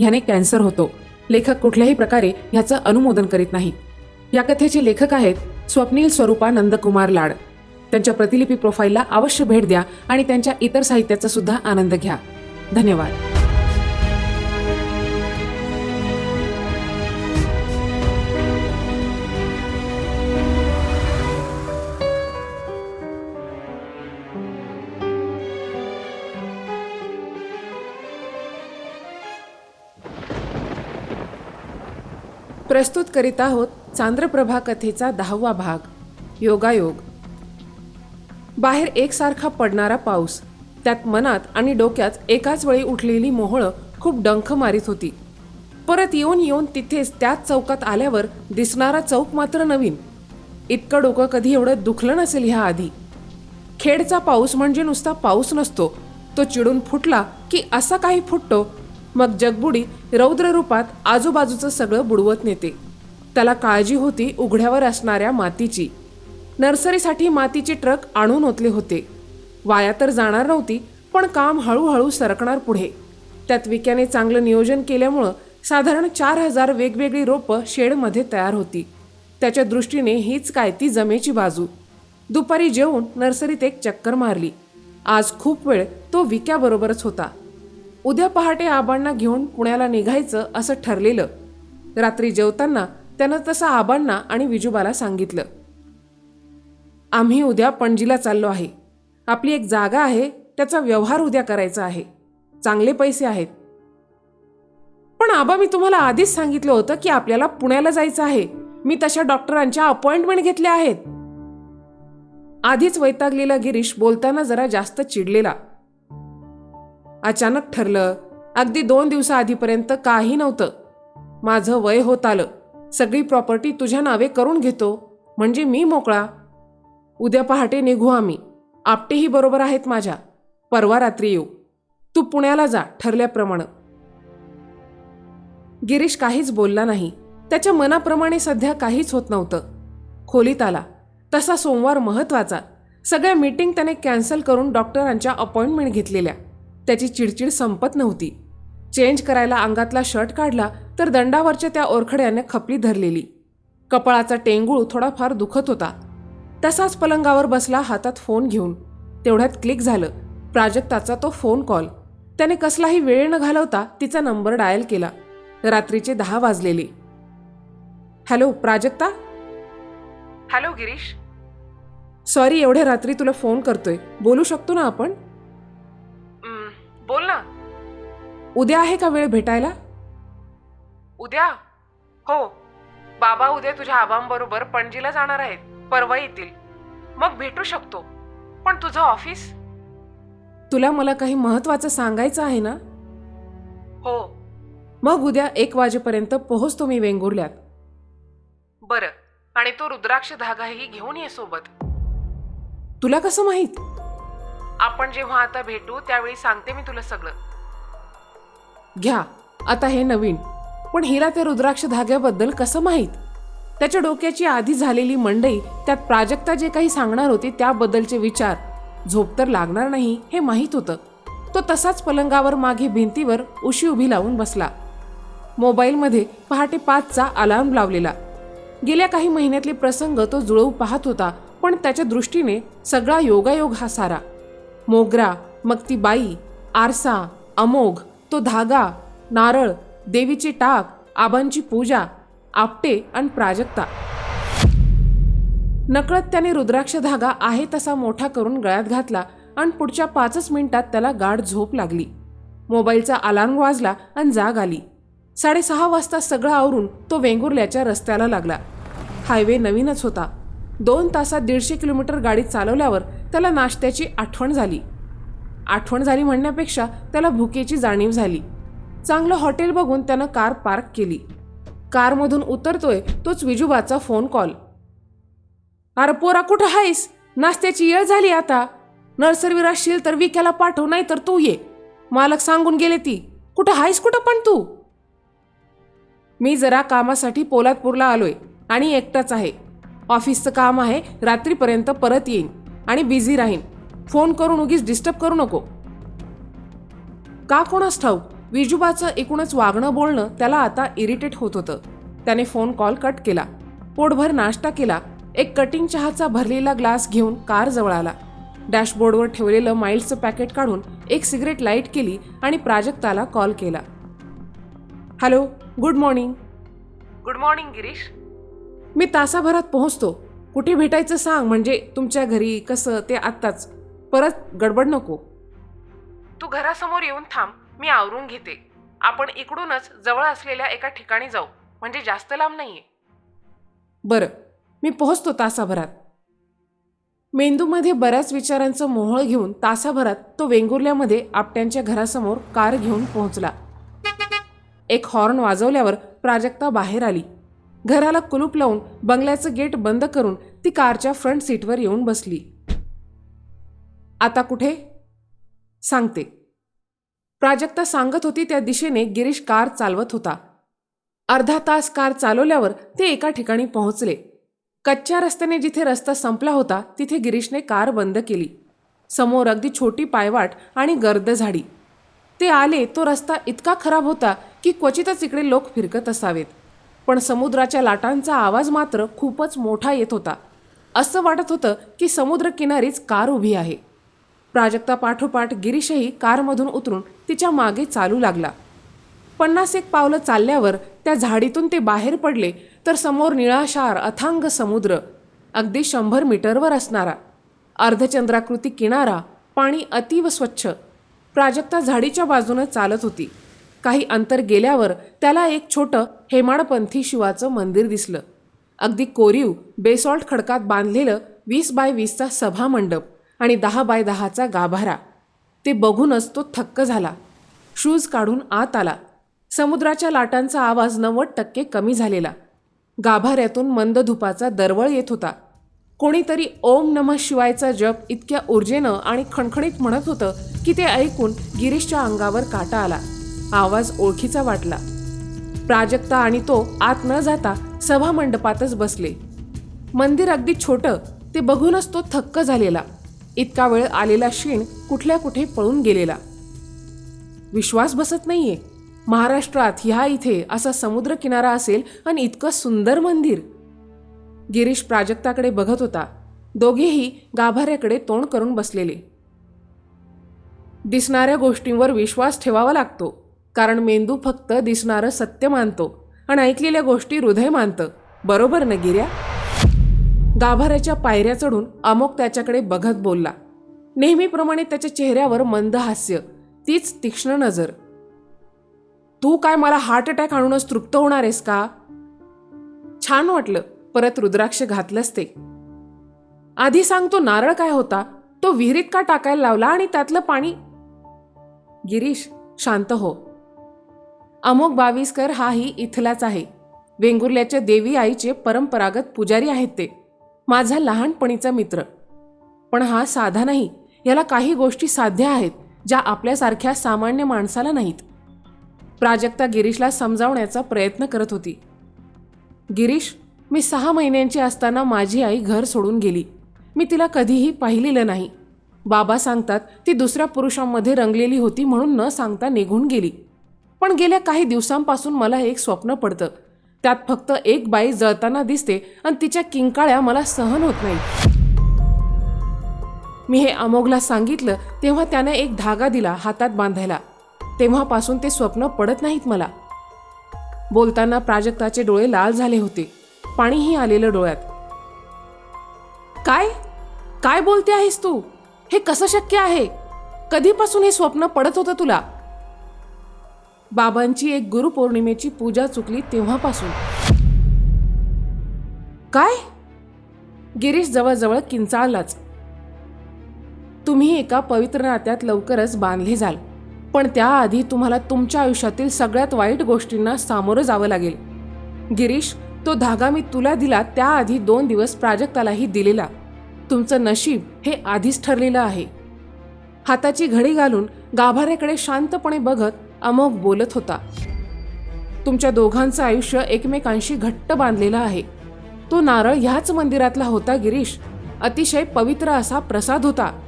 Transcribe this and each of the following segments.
ह्याने कॅन्सर होतो. लेखक कुठल्याही प्रकारे ह्याचं अनुमोदन करीत नाहीत या कथेचे लेखक आहेत स्वप्नील स्वरूपा नंदकुमार लाड. त्यांच्या प्रतिलिपी प्रोफाईलला अवश्य भेट द्या आणि त्यांच्या इतर साहित्याचा सुद्धा आनंद घ्या. धन्यवाद. प्रस्तुत करीत आहोत चांद्रप्रभा कथेचा दहावा भाग योगायोग. बाहेर एकसारखा पडणारा पाऊस त्यात मनात आणि डोक्यात एकाच वेळी उठलेली मोहळं खूप डंख मारीत होती. परत येऊन येऊन तिथेच त्याच चौकात आल्यावर दिसणारा चौक मात्र नवीन. इतकं डोकं कधी एवढं दुखलं नसेल ह्या आधी. खेडचा पाऊस म्हणजे नुसता पाऊस नसतो तो चिडून फुटला की असा काही फुटतो मग जगबुडी रौद्र रूपात आजूबाजूचं सगळं बुडवत नेते. त्याला काळजी होती उघड्यावर असणाऱ्या मातीची. नर्सरीसाठी मातीचे ट्रक आणून ओतले होते. वाया तर जाणार नव्हती पण काम हळूहळू सरकणार पुढे. त्यात विक्याने चांगलं नियोजन केल्यामुळं साधारण चार हजार वेगवेगळी रोपं शेडमध्ये तयार होती. त्याच्या दृष्टीने हीच काय ती जमेची बाजू. दुपारी जेवून नर्सरीत एक चक्कर मारली. आज खूप वेळ तो विक्याबरोबरच होता. उद्या पहाटे आबांना घेऊन पुण्याला निघायचं असं ठरलेलं. रात्री जेवताना त्यानं तसं आबांना आणि विजूबाला सांगितलं. आम्ही उद्या पणजीला चाललो आहे. आपली एक जागा आहे त्याचा व्यवहार उद्या करायचा आहे. चांगले पैसे आहेत. पण आबा मी तुम्हाला आधीच सांगितलं होतं की आपल्याला पुण्याला जायचं आहे. मी तशा डॉक्टरांच्या अपॉइंटमेंट घेतल्या आहेत. आधीच वैतागलेला गिरीश बोलताना जरा जास्त चिडलेला. अचानक ठरलं. अगदी दोन दिवसाआधीपर्यंत काही नव्हतं. माझं वय होत आलं. सगळी प्रॉपर्टी तुझ्या नावे करून घेतो. म्हणजे मी मोकळा. उद्या पहाटे निघू आम्ही. आपटेही बरोबर आहेत माझ्या. परवा रात्री येऊ. तू पुण्याला जा ठरल्याप्रमाणे. गिरीश काहीच बोलला नाही. त्याच्या मनाप्रमाणे सध्या काहीच होत नव्हतं. खोलीत आला. तसा सोमवार महत्त्वाचा सगळ्या मीटिंग त्याने कॅन्सल करून डॉक्टरांच्या अपॉइंटमेंट घेतलेल्या. त्याची चिडचिड संपत नव्हती. चेंज करायला अंगातला शर्ट काढला तर दंडावरच्या त्या ओरखड्याने खपली धरलेली. कपाळाचा टेंगूळ थोडाफार दुखत होता. तसाच पलंगावर बसला हातात फोन घेऊन. तेवढ्यात क्लिक झालं. प्राजक्ताचा तो फोन कॉल. त्याने कसलाही वेळ न घालवता तिचा नंबर डायल केला. रात्रीचे दहा वाजलेले. Hello Prajakta? Hello Girish. Sorry एवढ्या रात्री तुला फोन करतोय. बोलू शकतो ना आपण? बोल ना. उद्या आहे का वेळ भेटायला? उद्या? हो. बाबा उद्या तुझ्या आबांबरोबर पणजीला जाणार आहेत. परवा येतील. मग भेटू शकतो. पण तुझं ऑफिस? तुला मला काही महत्वाचं सांगायचं आहे ना? हो. मग उद्या एक वाजेपर्यंत पोहोचतो मी वेंगुर्ल्यात. बरं. आणि तो रुद्राक्ष धागाही घेऊन ये सोबत. तुला कसं माहीत? आपण जेव्हा आता भेटू त्यावेळी सांगते मी तुला सगळं. घ्या. आता हे नवीन. पण हिला त्या रुद्राक्ष धाग्याबद्दल कसं माहीत? त्याच्या डोक्याची आधी झालेली मंडई त्यात प्राजक्ता जे काही सांगणार होती त्याबद्दलचे विचार. झोप तर लागणार नाही हे माहीत होतं. तो तसाच पलंगावर मागे भिंतीवर उशी उभी लावून बसला. मोबाईलमध्ये पहाटे पाचचा अलार्म लावलेला. गेल्या काही महिन्यातले प्रसंग तो जुळवू पाहत होता पण त्याच्या दृष्टीने सगळा योगायोग हा सारा. मोगरा मग ती बाई आरसा अमोघ तो धागा नारळ देवीची टाक आबांची पूजा आपटे आणि प्राजक्ता. नकळत त्याने रुद्राक्ष धागा आहे तसा मोठा करून गळ्यात घातला आणि पुढच्या पाचच मिनिटात त्याला गाढ झोप लागली. मोबाईलचा अलार्म वाजला आणि जाग आली. साडेसहा वाजता सगळं आवरून तो वेंगुर्ल्याच्या रस्त्याला लागला. हायवे नवीनच होता. दोन तासात दीडशे किलोमीटर गाडी चालवल्यावर त्याला नाश्त्याची आठवण झाली. आठवण झाली म्हणण्यापेक्षा त्याला भुकेची जाणीव झाली. चांगलं हॉटेल बघून त्यानं कार पार्क केली. कारमधून उतरतोय तोच विजूबाचा फोन कॉल. अरे पोरा कुठं आहेस नाश्त्याची येळ झाली आता. नर्सरीवर असशील तर विक्याला पाठव नाही तर तू ये. मालक सांगून गेले ती. कुठं आहेस कुठं पण तू? मी जरा कामासाठी पोलादपूरला आलोय आणि एकटाच आहे. ऑफिसचं काम आहे रात्रीपर्यंत परत येईन आणि बिझी राहीन. फोन करून उगीच डिस्टर्ब करू नको. का कोणास ठाऊक? विजुबाचं एकूणच वागणं बोलणं त्याला आता इरिटेट होत होतं. त्याने फोन कॉल कट केला. पोटभर नाश्ता केला. एक कटिंग चहाचा भरलेला ग्लास घेऊन कार जवळ आला. डॅशबोर्डवर ठेवलेलं माइल्सचं पॅकेट काढून एक सिगरेट लाइट केली आणि प्राजक्ताला कॉल केला. Hello good morning. Good morning Girish. मी तासाभरात पोहोचतो. कुठे भेटायचं सांग म्हणजे तुमच्या घरी कसं ते आत्ताच. परत गडबड नको. तू घरासमोर येऊन थांब मी आवरून घेते. आपण इकडूनच जवळ असलेल्या एका ठिकाणी जाऊ म्हणजे जास्त लांब नाहीये. बरं मी पोहोचतो तासाभरात. मेंदूमध्ये बऱ्याच विचारांचं मोहळ घेऊन तासाभरात तो वेंगुर्ल्यामध्ये आपट्यांच्या घरासमोर कार घेऊन पोहोचला. एक हॉर्न वाजवल्यावर प्राजक्ता बाहेर आली. घराला कुलूप लावून बंगल्याचं गेट बंद करून ती कारच्या फ्रंट सीटवर येऊन बसली. आता कुठे? सांगते. प्राजक्ता सांगत होती त्या दिशेने गिरीश कार चालवत होता. अर्धा तास कार चालवल्यावर ते एका ठिकाणी पोहोचले. कच्च्या रस्त्याने जिथे रस्ता संपला होता तिथे गिरीशने कार बंद केली. समोर अगदी छोटी पायवाट आणि गर्द झाडी. ते आले तो रस्ता इतका खराब होता की क्वचितच इकडे लोक फिरकत असावेत. पण समुद्राच्या लाटांचा आवाज मात्र खूपच मोठा येत होता. असं वाटत होतं की समुद्र किनारीच कार उभी आहे. प्राजक्ता पाठोपाठ गिरीशही कारमधून उतरून तिच्यामागे चालू लागला. पन्नास एक पावलं चालल्यावर त्या झाडीतून ते बाहेर पडले तर समोर निळाशार अथांग समुद्र अगदी शंभर मीटरवर असणारा. अर्धचंद्राकृती किनारा पाणी अतीव स्वच्छ. प्राजक्ता झाडीच्या बाजूनं चालत होती. काही अंतर गेल्यावर त्याला एक छोटं हेमाडपंथी शिवाचं मंदिर दिसलं. अगदी कोरीव बेसॉल्ट खडकात बांधलेलं वीस बाय वीसचा सभा मंडप आणि दहा बाय दहाचा गाभारा. ते बघूनच तो थक्क झाला. शूज काढून आत आला. समुद्राच्या लाटांचा आवाज नव्वद टक्के कमी झालेला. गाभाऱ्यातून मंद धुपाचा दरवळ येत होता. कोणीतरी ओम नमः शिवायचा जप इतक्या ऊर्जेनं आणि खणखणीत म्हणत होतं की ते ऐकून गिरीशच्या अंगावर काटा आला. आवाज ओळखीचा वाटला. प्राजक्ता आणि तो आत न जाता सभा मंडपातच बसले. मंदिर अगदी छोटं ते बघूनच तो थक्क झालेला. इतका वेळ आलेला क्षीण कुठल्या कुठे पळून गेलेला. विश्वास बसत नाहीये. महाराष्ट्रात ह्या इथे असा समुद्र किनारा असेल आणि इतकं सुंदर मंदिर. गिरीश प्राजक्ताकडे बघत होता. दोघेही गाभाऱ्याकडे तोंड करून बसलेले. दिसणाऱ्या गोष्टींवर विश्वास ठेवावा लागतो. कारण मेंदू फक्त दिसणारं सत्य मानतो आणि ऐकलेल्या गोष्टी हृदय मानतं. बरोबर ना गिर्या? गाभाऱ्याच्या पायऱ्या चढून अमोक त्याच्याकडे बघत बोलला. नेहमीप्रमाणे त्याच्या चेहऱ्यावर मंद हास्य तीच तीक्ष्ण नजर. तू काय मला हार्ट अटॅक आणूनच तृप्त होणार आहेस का? छान वाटलं परत रुद्राक्ष घातलंच ते. आधी सांगतो नारळ काय होता तो विहिरीत का टाकायला लावला आणि त्यातलं पाणी? गिरीश शांत हो. अमोक बावीसकर हाही इथलाच आहे. वेंगुर्ल्याच्या देवी आईचे परंपरागत पुजारी आहेत ते. माझा लहानपणीचा मित्र. पण हा साधा नाही. याला काही गोष्टी साध्य आहेत ज्या आपल्यासारख्या सामान्य माणसाला नाहीत. प्राजक्ता गिरीशला समजावण्याचा प्रयत्न करत होती. गिरीश मी सहा महिन्यांची असताना माझी आई घर सोडून गेली. मी तिला कधीही पाहिलेलं नाही. बाबा सांगतात ती दुसऱ्या पुरुषांमध्ये रंगलेली होती म्हणून न सांगता निघून गेली. पण गेल्या काही दिवसांपासून मला एक स्वप्न पडतं. त्यात फक्त एक बाई जळताना दिसते आणि तिच्या किंकाळ्या मला सहन होत नाही मी हे अमोघला सांगितलं तेव्हा त्याने एक धागा दिला हातात बांधायला. तेव्हापासून ते स्वप्न पडत नाहीत मला. बोलताना प्राजक्ताचे डोळे लाल झाले होते. पाणीही आलेलं डोळ्यात. काय? काय बोलते आहेस तू? हे कसं शक्य आहे? कधीपासून हे स्वप्न पडत होतं तुला? बाबांची एक गुरुपौर्णिमेची पूजा चुकली तेव्हापासून. काय? गिरीश जवळजवळ किंचाळलाच. तुम्ही एका पवित्र नात्यात लवकरच बांधले जाल. पण त्याआधी तुम्हाला तुमच्या आयुष्यातील सगळ्यात वाईट गोष्टींना सामोरं जावं लागेल. गिरीश तो धागा मी तुला दिला त्याआधी दोन दिवस प्राजक्तालाही दिलेला. तुमचं नशीब हे आधीच ठरलेलं आहे. हाताची घडी घालून गाभाऱ्याकडे शांतपणे बघत अमोघ बोलत होता. तुमच्या दोघांचं आयुष्य एकमेकांशी घट्ट बांधलेलं आहे. तो नारळ ह्याच मंदिरातला होता गिरीश. अतिशय पवित्र असा प्रसाद होता.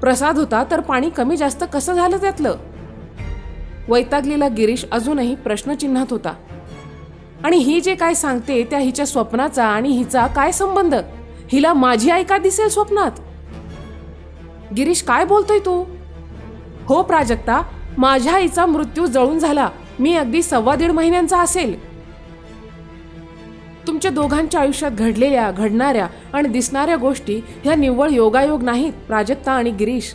प्रसाद होता तर पाणी कमी जास्त कसं झालं त्यातलं? वैतागलेला गिरीश अजूनही प्रश्नचिन्हात होता. आणि ही जे काय सांगते त्या हिच्या स्वप्नाचा आणि हिचा काय संबंध? हिला माझी आई का दिसेल स्वप्नात? गिरीश काय बोलतोय तू? हो प्राजक्ता माझ्या आईचा मृत्यू जळून झाला. मी अगदी सव्वा दीड महिन्यांचा असेल. तुमच्या दोघांच्या आयुष्यात घडलेल्या घडणाऱ्या आणि दिसणाऱ्या गोष्टी ह्या निव्वळ योगायोग नाहीत प्राजक्ता आणि गिरीश.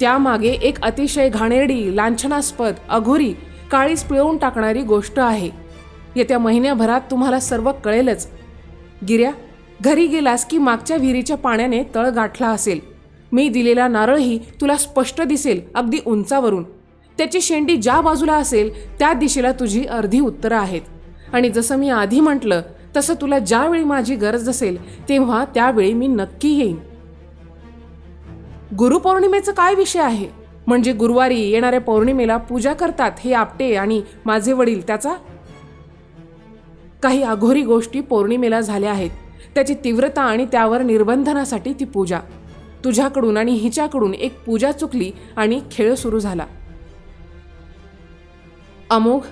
त्यामागे एक अतिशय घाणेरडी लांछनास्पद अघोरी काळीच पिळवून टाकणारी गोष्ट आहे. येत्या महिन्याभरात तुम्हाला सर्व कळेलच. गिर्या घरी गेलास की मागच्या विहिरीच्या पाण्याने तळ गाठला असेल. मी दिलेला नारळही तुला स्पष्ट दिसेल अगदी उंचावरून. त्याची शेंडी ज्या बाजूला असेल त्या दिशेला तुझी अर्धी उत्तरं आहेत. आणि जसं मी आधी म्हटलं तसं तुला ज्यावेळी माझी गरज असेल तेव्हा त्यावेळी मी नक्की येईन. गुरुपौर्णिमेचं काय विषय आहे? म्हणजे गुरुवारी येणाऱ्या पौर्णिमेला पूजा करतात हे आपटे आणि माझे वडील त्याचा? काही अघोरी गोष्टी पौर्णिमेला झाल्या आहेत. त्याची तीव्रता आणि त्यावर निर्बंधनासाठी ती पूजा. तुझ्याकडून आणि हिच्याकडून एक पूजा चुकली आणि खेळ सुरू झाला. अमोघ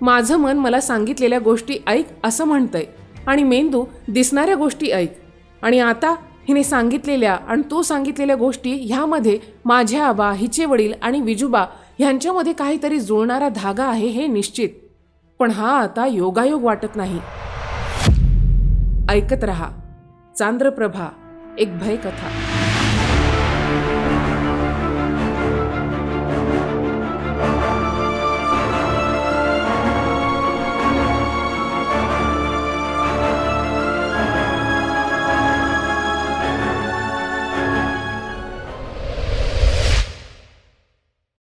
माझं मन मला सांगितलेल्या गोष्टी ऐक असं म्हणतंय आणि मेंदू दिसणाऱ्या गोष्टी ऐक. आणि आता हिने सांगितलेल्या आणि तू सांगितलेल्या गोष्टी ह्यामध्ये माझे आबा हिचे वडील आणि विजूबा ह्यांच्यामध्ये काहीतरी जुळणारा धागा आहे हे निश्चित. पण हा आता योगायोग वाटत नाही. ऐकत रहा. चांद्रप्रभा एक भयकथा.